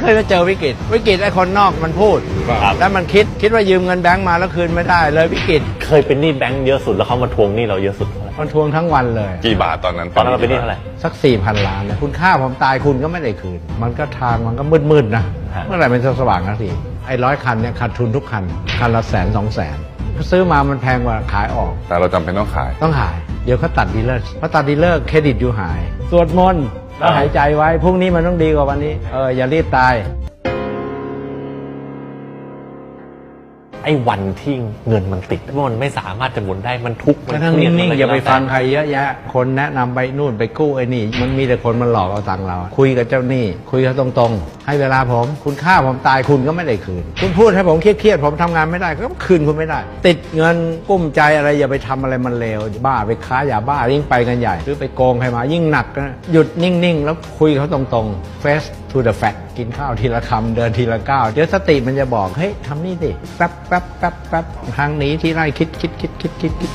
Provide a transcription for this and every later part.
เคยมาเจอวิกฤต วิกฤตไอ้คนนอกมันพูด ครับ แล้วมันคิดคิดว่ายืมเงินแบงก์มาแล้วคืนไม่ได้เลยวิกฤตเคยเป็นหนี้แบงค์เยอะสุดแล้วเขามาทวงหนี้เราเยอะสุดเท่าไหร่มันทวงทั้งวันเลย กี่บาทตอนนั้นตอนนั้นเราเป็นหนี้เท่าไหร่ สักสี่พันล้านนะคุณค่าผมตายคุณก็ไม่ได้คืน มันก็ทางมันก็มืดๆนะ ฮะ เมื่อไหร่มันจะสว่างกันทีไอ้ร้อยคันเนี่ยขาดทุนทุกคัน คันละแสนสองแสนซื้อมามันแพงกว่าขายออก แต่เราจำเป็นต้องขาย ต้องหาย เดี๋ยวเขาตัดดีลเลอร์พอตัดดีลเลอร์เครดิตอยู่หาย สวดมนต์ แล้วหายใจไว้พรุ่งนี้มันต้องดีกว่าวันนี้ เอออย่ารีบตาย ไอ้วันที่เงินมันติดมันไม่สามารถจะหมุนได้มันทุกข์มัก็นทั้งเครียดนิ่งมันๆอย่าไปแล้วแต่ฟังใครเยอะแยะ คนแนะนำไปนู่นไปกู้ไอ้นี่ มันมีแต่คนมันหลอกเอาตังค์เรา คุยกับเจ้าหนี้ คุยเขาตรงๆ ให้เวลาผม คุณค่าผมตายคุณก็ไม่ได้คืน คุณพูดให้ผมเครียดๆผมทำงานไม่ได้ก็คืนคุณไม่ได้ ติดเงินกุ้มใจอะไรอย่าไปทำอะไรมันเลวบ้าไปค้ายาบ้ายิ่งไปกันใหญ่หรือไปโกงใครมายิ่งหนักนะหยุดนิ่งๆ แล้วคุยเขาตรงๆ face to the fact กินข้าวทีละคำเดินทีละก้าวเดี๋ยวสติมันจะบอกเฮ้ยทำนี่สิแป๊บแป๊บแป๊บแป๊บทางหนี้ที่ไรคิดคิดคิดคิดคิดคิด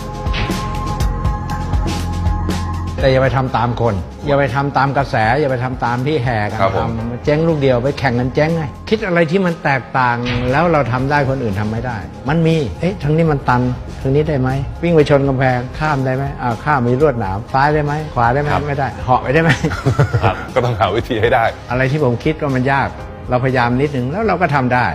แต่อย่าไปทำตามคน อย่าไปทำตามกระแส อย่าไปทำตามที่แห่กันครับผมทำเจ๊งลูกเดียวไปแข่งกันเจ๊งไงคิดอะไรที่มันแตกต่างแล้วเราทำได้คนอื่นทำไม่ได้ มันมีเอ๊ะทางนี้มันตันทางนี้ได้ไหมวิ่งไปชนกำแพงข้ามได้ไหมอ่าข้ามมีลวดหนามซ้ายได้ไหมขวาได้ไหมไม่ได้เหาะไปได้ไหมก็ต้องหาวิธีให้ได้ อะไรที่ผมคิดว่ามันยาก เราพยายามนิดหนึ่งแล้วเราก็ทำได้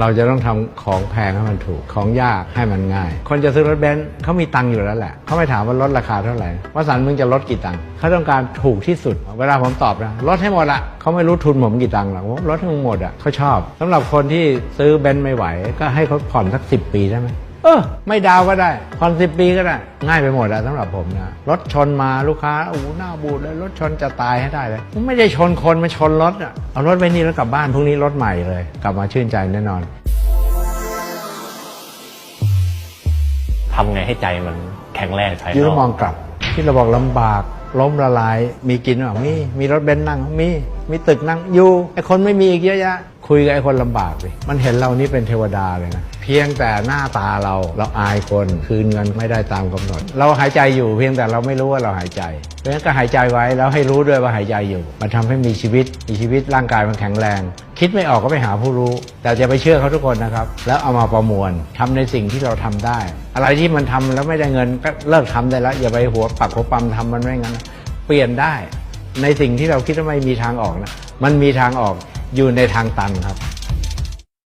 เราจะต้องทำของแพงให้มันถูก ของยากให้มันง่าย คนจะซื้อรถเบนซ์เขามีตังค์อยู่แล้วแหละ เขาไม่ถามว่าลดราคาเท่าไหร่ว่าสันมึงจะลดกี่ตังค์เขาต้องการถูกที่สุด เวลาผมตอบนะลดให้หมดละเขาไม่รู้ทุนผมกี่ตังค์หรอกลดให้งหมดอะเขาชอบสำหรับคนที่ซื้อเบนซ์ไม่ไหว ก็ให้เขาผ่อนสักสิปีได้ไหม เออไม่ดาวก็ได้ผ่อนสิปีก็ได้ ง่ายไปหมดแล้วสำหรับผมนะรถชนมาลูกค้าโอ้โหหน้าบูดเลยรถชนจะตายให้ได้เลยมันไม่ได้ชนคนมาชนรถอะเอารถไปนี่แล้วกลับบ้านพรุ่งนี้รถใหม่เลย กลับมาชื่นใจแน่นอน ทำไงให้ใจมันแข็งแรงภายยืนนอกมองกลับ ที่เราบอกลำบาก ล้มละลาย มีกินหรือเปล่ามีมีรถเบนซ์นั่งมีมีตึกนั่งอยู่ไอคนไม่มีอีกเยอะแยะ คุยกับไอ้คนลำบากดิมันเห็นเรานี่เป็นเทวดาเลยนะ เพียงแต่หน้าตาเราเราอายคนคืนเงินไม่ได้ตามกำหนด เราหายใจอยู่เพียงแต่เราไม่รู้ว่าเราหายใจ เพราะฉะนั้นก็หายใจไว้แล้วให้รู้ด้วยว่าหายใจอยู่ มันทำให้มีชีวิตมีชีวิตร่างกายมันแข็งแรง คิดไม่ออกก็ไปหาผู้รู้ แต่จะไปเชื่อเขาทุกคนนะครับ แล้วเอามาประมวลทำในสิ่งที่เราทำได้ อะไรที่มันทำแล้วไม่ได้เงินก็เลิกทำได้แล้วอย่าไปหัวปักหัวปั๊มทำมันไม่งั้น เปลี่ยนได้ในสิ่งที่เราคิดว่าไม่มีทางออกนะมันมีทางออก อยู่ในทางตันครับ